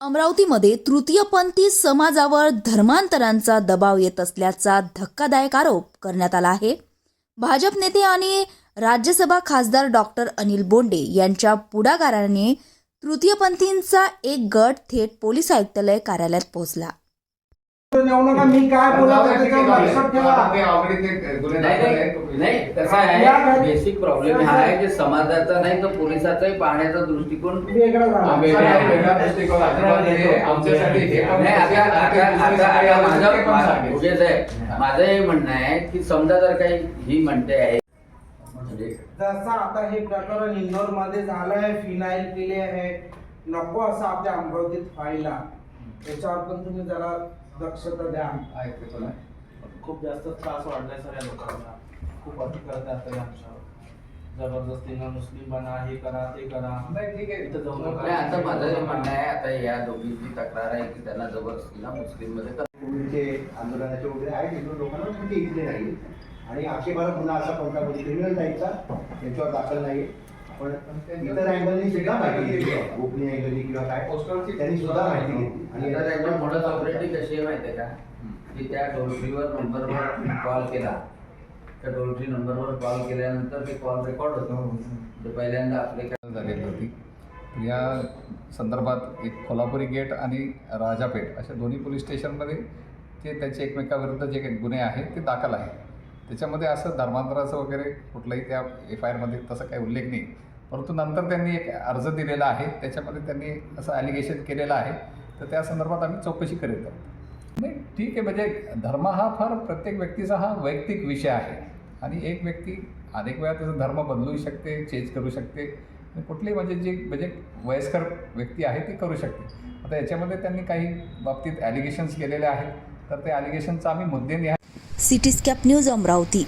अमरावतीमध्ये तृतीयपंथी समाजावर धर्मांतरांचा दबाव येत असल्याचा धक्कादायक आरोप करण्यात आला आहे. भाजप नेते आणि राज्यसभा खासदार डॉक्टर अनिल बोंडे यांच्या पुढाकाराने तृतीयपंथींचा एक गट थेट पोलीस आयुक्तालय कार्यालयात पोहोचला. नेऊ नका मी काय बोलत आहे त्याच्यावर लक्षात ठेवा. नाही नाही नाही कसं या आहे. घरी- बेसिक प्रॉब्लेम हा आहे की समाजाचा नाही तर पोलिसाचाही पाहण्याचा दृष्टिकोन वेगळा झाला नाही आता आता आता आता माझं हे म्हणणं आहे की समजा जर काही ही म्हणते आहे. म्हणजे जसं आता हे प्रकरण इंदोरमध्ये झालंय फिनाईल पिले आहे. नको असं आपल्या अमरावतीत व्हायला. त्याच्यावर पण तुम्ही जरा दक्षता द्या. खूप जास्त त्रास वाढलाय सगळ्या लोकांना खूप अति करतात ते आमच्यावर. जबरदस्तीनं मुस्लिम बना हे करा ते करा. नाही ठीक आहे. इथं जाऊ नका. नाही, आता माझं हे म्हणणं आहे आता या दोघींची तक्रार आहे की त्यांना जबरदस्तीला मुस्लिममध्ये कर- पूर्वीचे आंदोलनाचे वगैरे आहे तिथून लोकांना कुठे इथे नाही. आणि आक्षेपार्ह गुन्हा असा कोणता कोणी क्रिमिनल टाईपचा याच्यावर दाखल नाही पण इतर अँगलनी सुद्धा माहिती घेतली गोपनीय अँगलनी किंवा काय त्यांनी सुद्धा माहिती घेतली. आणि त्याच्या याच्यात मोडस ऑपरेटिंग कशी आहे माहिती आहे का की त्या टोल फ्रीवर नंबरवर कॉल केला. त्या टोल फ्री नंबरवर कॉल केल्यानंतर ते कॉल रेकॉर्ड होतो. ते पहिल्यांदा आपले काय झालेली होती या संदर्भात एक कोल्हापुरी गेट आणि राजापेठ अशा दोन्ही पोलीस स्टेशनमध्ये जे त्यांचे एकमेकाविरुद्ध जे काही गुन्हे आहेत ते दाखल आहेत. त्याच्यामध्ये असं धर्मांतराचं वगैरे कुठलंही त्या एफ आय आरमध्ये तसं काही उल्लेख नाही. परंतु नंतर त्यांनी एक अर्ज दिलेला आहे. त्याच्यामध्ये त्यांनी असं ॲलिगेशन केलेलं आहे. तर त्या संदर्भात आम्ही चौकशी करीत आहोत. नाही ठीक आहे. म्हणजे धर्म हा फार प्रत्येक व्यक्तीचा हा वैयक्तिक विषय आहे. आणि एक व्यक्ती अनेक वेळा त्याचा धर्म बदलू शकते चेंज करू शकते. आणि कुठलीही म्हणजे जी म्हणजे वयस्कर व्यक्ती आहे ती करू शकते. आता याच्यामध्ये त्यांनी काही बाबतीत ॲलिगेशन्स केलेले आहेत. तर ते ॲलिगेशनचा आम्ही मुद्दे न्याय स्कॅप न्यूज अमरावती.